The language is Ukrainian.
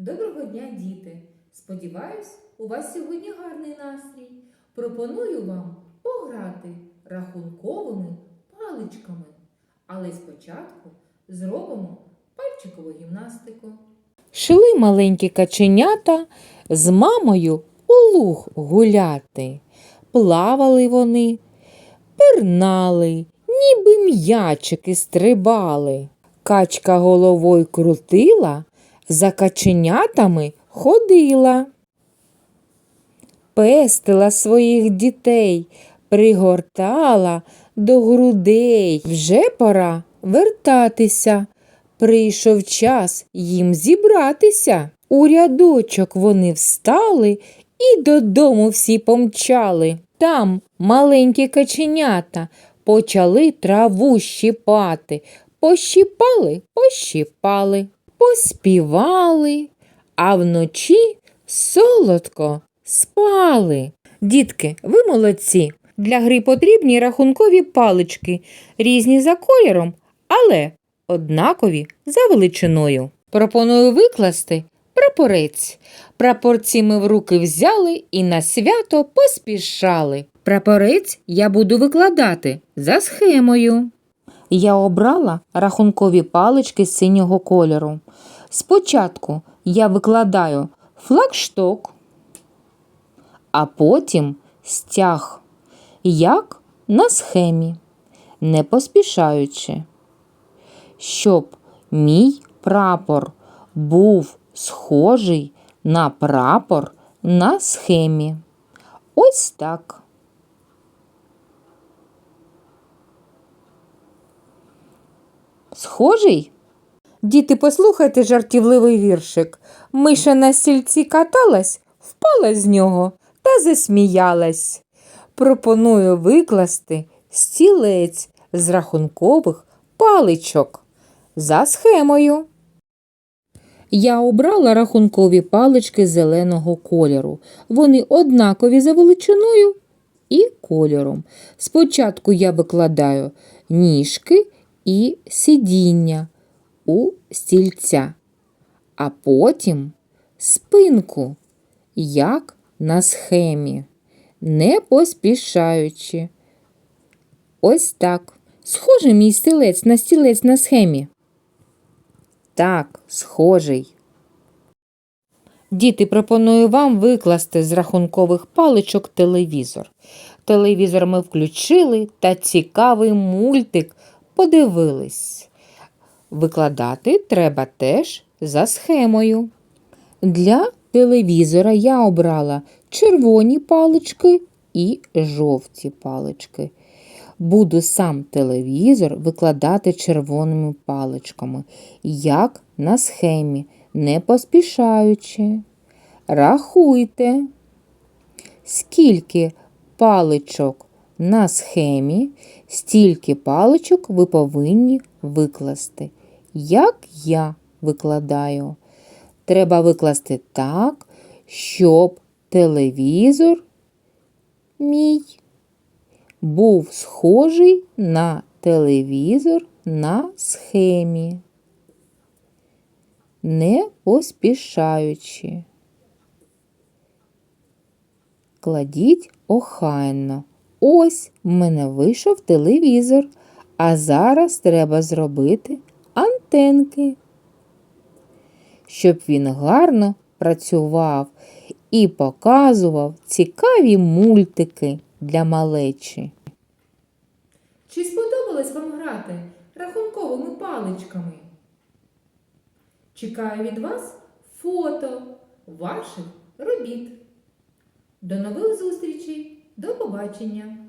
Доброго дня, діти! Сподіваюсь, у вас сьогодні гарний настрій. Пропоную вам пограти рахунковими паличками. Але спочатку зробимо пальчикову гімнастику. Шли маленькі каченята з мамою у луг гуляти. Плавали вони, пирнали, ніби м'ячики стрибали. Качка головою крутила, за каченятами ходила. Пестила своїх дітей, пригортала до грудей. Вже пора вертатися. Прийшов час їм зібратися. У рядочок вони встали і додому всі помчали. Там маленькі каченята почали траву щипати. Пощипали, пощипали, поспівали, а вночі солодко спали. Дітки, ви молодці. Для гри потрібні рахункові палички, різні за кольором, але однакові за величиною. Пропоную викласти прапорець. Прапорці ми в руки взяли і на свято поспішали. Прапорець я буду викладати за схемою. Я обрала рахункові палички синього кольору. Спочатку я викладаю флагшток, а потім стяг, як на схемі, не поспішаючи щоб мій прапор був схожий на прапор на схемі. Ось так. Схожий? Діти, послухайте жартівливий віршик. Миша на стільці каталась, впала з нього та засміялась. Пропоную викласти стілець з рахункових паличок за схемою. Я обрала рахункові палички зеленого кольору. Вони однакові за величиною і кольором. Спочатку я викладаю ніжки і сидіння у стільця, а потім спинку, як на схемі, не поспішаючи. Ось так. Схожий мій стілець на стілець на схемі. Так, схожий. Діти, пропоную вам викласти з рахункових паличок телевізор. Телевізор ми включили та цікавий мультик подивились. Викладати треба теж за схемою. Для телевізора я обрала червоні палички і жовті палички. Буду сам телевізор викладати червоними паличками, як на схемі, не поспішаючи. Рахуйте, скільки паличок на схемі, стільки паличок ви повинні викласти. Як я викладаю? Треба викласти так, щоб телевізор мій був схожий на телевізор на схемі, не поспішаючи. Кладіть охайно. Ось в мене вийшов телевізор, а зараз треба зробити антенки, щоб він гарно працював і показував цікаві мультики для малечі. Чи сподобалось вам грати рахунковими паличками? Чекаю від вас фото ваших робіт. До нових зустрічей! До побачення!